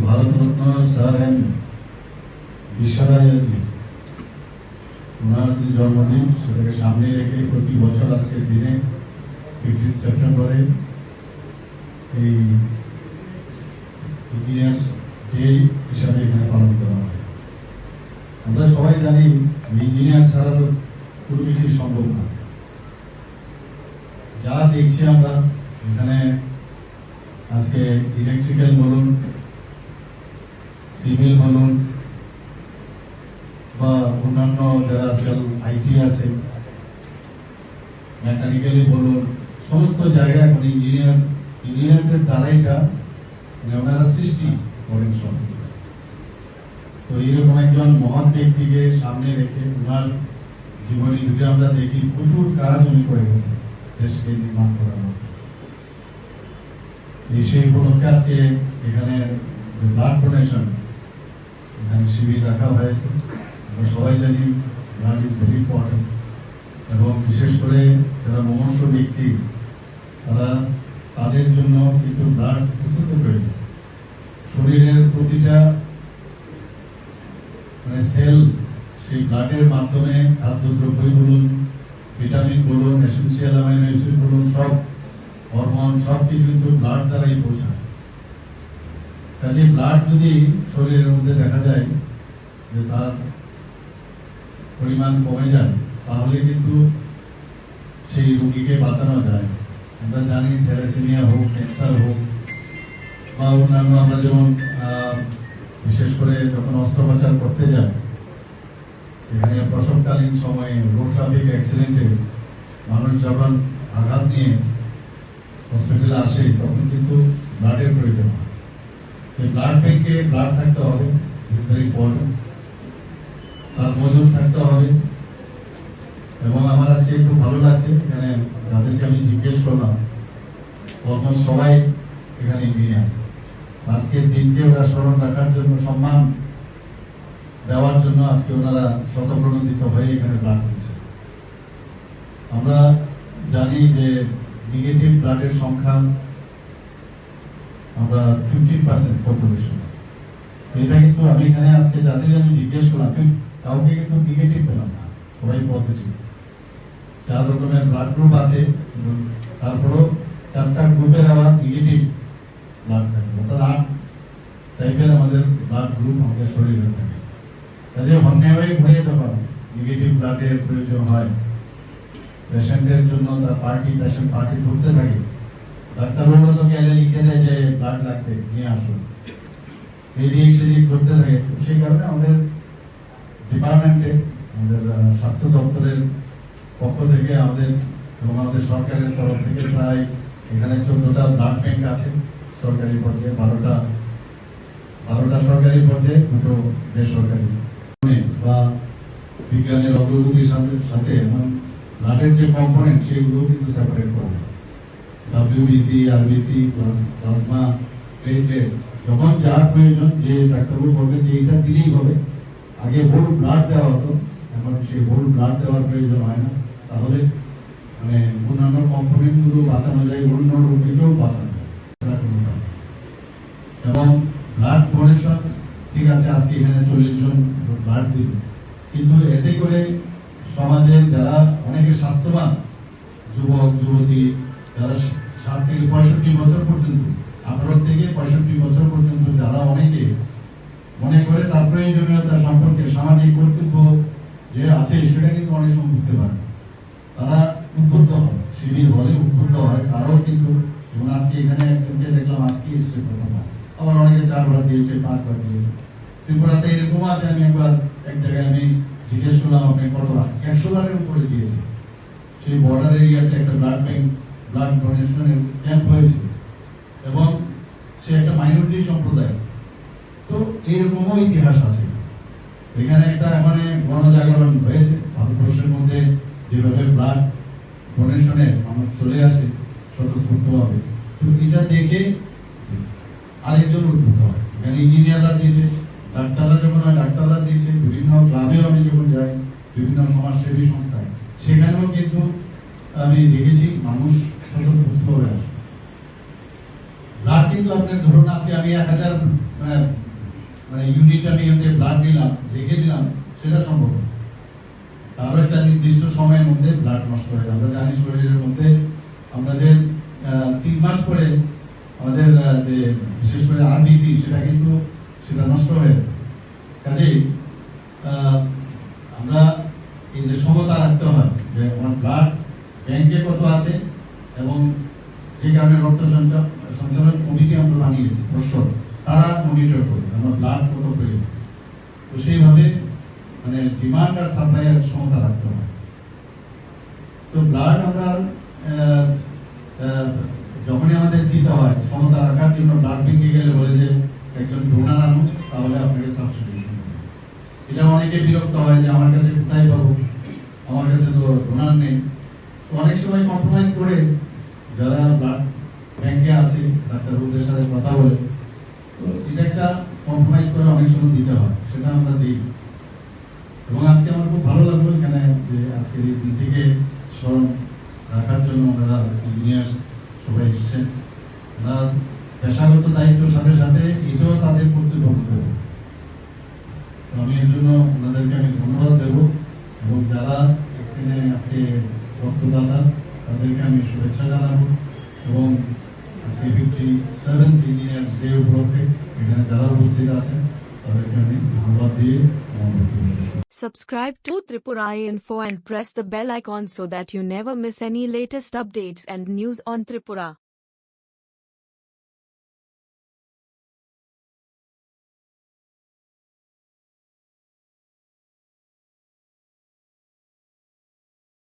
Bharat Ratna sir M বিশ্বরাজি ওনার যে জন্মদিন, সেটাকে সামনে রেখে প্রতি বছর আজকের দিনে ফিফটিন সেপ্টেম্বরে এই ইঞ্জিনিয়ার্স ডে হিসাবে এখানে পালন করা হয়। আমরা সবাই জানি ইঞ্জিনিয়ার ছাড়া তো কোনো কিছুই সম্ভব না। যা দেখছি আমরা, এখানে আজকে ইলেকট্রিক্যাল বলুন সিভিল বলুন বা অন্যান্য যারা আজকাল আইটি আছে মেকানিক্যালি বলুন, সমস্ত জায়গায় এখন ইঞ্জিনিয়ার ইঞ্জিনিয়ারদের দ্বারাইটা ওনারা সৃষ্টি করেন সব। তো এইরকম একজন মহান ব্যক্তিকে সামনে রেখে ওনার জীবনে যদি আমরা দেখি, প্রচুর কাজ উনি করে গেছেন দেশকে নির্মাণ করার মধ্যে সেই উপলক্ষে আজকে এখানে ব্লাড ডোনেশন এখানে শিবির রাখা হয়েছে। আমরা সবাই জানি ব্লাড ইজ ভেরি ইম্পর্টেন্ট এবং বিশেষ করে যারা মমস্য ব্যক্তি, তারা তাদের জন্য কিন্তু ব্লাড অত্যন্ত প্রয়োজন শরীরের প্রতিটা মানে সেল সেই ব্লাডের মাধ্যমে খাদ্যদ্রব্যই বলুন, ভিটামিন বলুন এসেন্সিয়াল অ্যামাইনো অ্যাসিড বলুন, সব হরমোন, সব কিছু কিন্তু ব্লাড দ্বারাই পৌঁছায়। কাজে ব্লাড যদি শরীরের মধ্যে দেখা যায় যে তার পরিমাণ কমে যায়, তাহলে কিন্তু সেই রোগীকে বাঁচানো যায়। আমরা জানি থ্যালাসেমিয়া হোক, ক্যান্সার হোক, বা অন্যান্য আমরা যেমন বিশেষ করে যখন অস্ত্রোপচার করতে যাই, এখানে প্রসবকালীন সময়ে রোড ট্রাফিক অ্যাক্সিডেন্টে মানুষ যখন আঘাত নিয়ে হসপিটালে আসে, তখন কিন্তু ব্লাডের প্রয়োজন হয়। ব্লাড ব্যাংকে ব্লাড থাকতে হবে ইজ ভেরি ইম্পর্টেন্ট তার মজুদ থাকতে হবে। এবং আমার আজকে একটু ভালো লাগছে, এখানে যাদেরকে আমি জিজ্ঞেস করলাম, অলমোস্ট সবাই এখানে ইঞ্জিনিয়ার আজকের দিনকে ওরা স্মরণ রাখার জন্য, সম্মান দেওয়ার জন্য আজকে ওনারা শতপ্রণোদিত হয়ে এখানে ব্লাড দিচ্ছে। আমরা জানি যে নেগেটিভ ব্লাডের সংখ্যা আমরা ফিফটিন পার্সেন্ট পপুলেশন এটা কিন্তু আমি এখানে আজকে যাদের আমি জিজ্ঞেস করলাম কাউকে কিন্তু নেগেটিভ পেলাম না, সবাই পজিটিভ চার রকমের ব্লাড গ্রুপ আছে তারপরেও চারটা গ্রুপের আবার নেগেটিভ ব্লাড থাকে, অর্থাৎ আট টাইপের আমাদের ব্লাড গ্রুপ আমাদের শরীরে থাকে। কাজে অন্য হয়ে ঘুরে যখন নেগেটিভ ব্লাডের প্রয়োজন হয়। পেশেন্টের জন্য তার পার্টি পেশেন্ট পার্টি ঘুরতে থাকে। ডাক্তারবাবু তো গেলে লিখে দেয় যে ব্লাড লাগবে, নিয়ে আসুন। সেদিক করতে থাকে সেই কারণে আমাদের ডিপার্টমেন্টে আমাদের স্বাস্থ্য দপ্তরের পক্ষ থেকে আমাদের এবং আমাদের সরকারের তরফ থেকে প্রায় এখানে চোদ্দটা ব্লাড ব্যাংক আছে, সরকারি পর্যায়ে বারোটা বারোটা সরকারি পর্যায়ে, দুটো বেসরকারি। বা বিজ্ঞানের অগ্রগতির সাথে সাথে এবং ব্লাডের যে কম্পোনেন্ট সেগুলো কিন্তু সেপারেট করা হয়। ডাব্লিউবিসি আরবিসি প্লাজমা প্লেটলেট যখন যা প্রয়োজন যে ডাক্তারবাবু বলবেন যে এটা দিলেই হবে। আগে হোল ব্লাড দেওয়া হতো। এখন সেই হোল ব্লাড দেওয়ার প্রয়োজন হয় না। তাহলে মানে অন্যান্য কম্পোনেন্টগুলো বাঁচানো যায় অন্য রোগীকেও বাঁচানো যায়। এবং ব্লাড ডোনেশন ঠিক আছে, আজকে এখানে চল্লিশ জন ব্লাড দিল। কিন্তু এতে করে সমাজের যারা অনেকে স্বাস্থ্যবান, যুবক, যুবতী যারা ষাট থেকে পঁয়ষট্টি বছর পর্যন্ত, আঠারো থেকে পঁয়ষট্টি বছর পর্যন্ত যারা অনেকে মনে করে তার প্রয়োজনীয়তা সম্পর্কে সামাজিক কর্তব্য যে আছে, সেটা কিন্তু অনেক সময় বুঝতে পারে। তারা উদ্বুদ্ধ হয়, শিবির বলে উদ্বুদ্ধ হয়, তারাও কিন্তু, যেমন আজকে এখানে একজনকে দেখলাম, আজকে এসেছে প্রথমবার। আবার অনেকে চারবার দিয়েছে পাঁচবার দিয়েছে। ত্রিপুরাতে এরকম আছে, আমি একবার এক জায়গায় আমি জিজ্ঞেস করলাম, আপনি কতবার একশো বারের উপরে দিয়েছে। সেই বর্ডার এরিয়াতে একটা ব্লাড ব্যাংক ব্লাড ডোনেশনের ক্যাম্প হয়েছে। এবং সে একটা মাইনরিটি সম্প্রদায়। তো এরকমও ইতিহাস আছে। এখানে একটা মানে গণজাগরণ হয়েছে। ভারতবর্ষের মধ্যে যেভাবে ব্লাড ডোনেশনে মানুষ চলে আসে স্বতঃস্ফূর্তভাবে। তো এটা দেখে আরেকজন উদ্ভূত হয়। এখানে ইঞ্জিনিয়াররা দিয়েছে, ডাক্তাররা যখন হয়, ডাক্তাররা দিয়েছে, বিভিন্ন ক্লাবেও আমি যখন যাই, বিভিন্ন সমাজসেবী সংস্থায়, সেখানেও কিন্তু আমি দেখেছি মানুষ স্বতঃস্ফূর্তভাবে আসে ব্লাড কিন্তু আপনার ধরুন আছে আমি এক হাজার মানে ইউনিট আমি এখান ব্লাড নিলাম রেখে দিলাম সেটা সম্ভব তারও একটা নির্দিষ্ট সময়ের মধ্যে ব্লাড নষ্ট হয়ে যায় আমরা জানি শরীরের মধ্যে আমাদের তিন মাস পরে আমাদের যে বিশেষ করে আরবিসি সেটা কিন্তু সেটা নষ্ট হয়ে যায় কাজেই আমরা এই যে সমতা রাখতে হয় যে আমার ব্লাড ব্যাংকে কত আছে? এবং যে কারণে রক্ত সঞ্চা- সঞ্চালন কমিটি আমরা বানিয়েছি পর্ষদ তারা মনিটর করে, আমার ব্লাড কত প্রয়োজন। তো সেইভাবে মানে ডিমান্ড আর সাপ্লাই এর সমতা রাখতে হয়। তো ব্লাড আমরা যখনই আমাদের দিতে হয় সমতা রাখার জন্য ব্লাড ব্যাংকে গেলে বলে যে, একজন ডোনার আনুন, তাহলে আপনাকে সাবস্টিটিউশন এটা অনেকে বিরক্ত হয় যে, আমার কাছে কোথায় পাবো? আমার কাছে তো ডোনার নেই। তো অনেক সময় কম্প্রোমাইজ করে যারা ব্লাড ব্যাংকে আছে, ডাক্তারবাবুদের সাথে কথা বলে, তো এটা একটা কম্প্রোমাইজ করে অনেক সময় দিতে হয়, সেটা আমরা দিই। এবং আজকে আমার খুব ভালো লাগল এখানে যে আজকের এই দিনটিকে স্মরণ রাখার জন্য ওনারা ইঞ্জিনিয়ার্স সবাই এসেছেন। ওনার পেশাগত দায়িত্বের সাথে সাথে এটাও তাদের কর্তৃপক্ষ তো আমি এর জন্য ওনাদেরকে আমি ধন্যবাদ দেব এবং যারা এখানে আজকে রক্তদাতা তাদেরকে আমি শুভেচ্ছা জানাবো এবং আজকে ফিফটি সেভেন্থ ইঞ্জিনিয়ার্স ডে উপলক্ষে এখানে যারা উপস্থিত আছেন তাদেরকে আমি ধন্যবাদ দিয়ে আমার বক্তব্য শেষ করছি। Subscribe to Tripura Info and press the bell icon so that you never miss any latest updates and news on Tripura.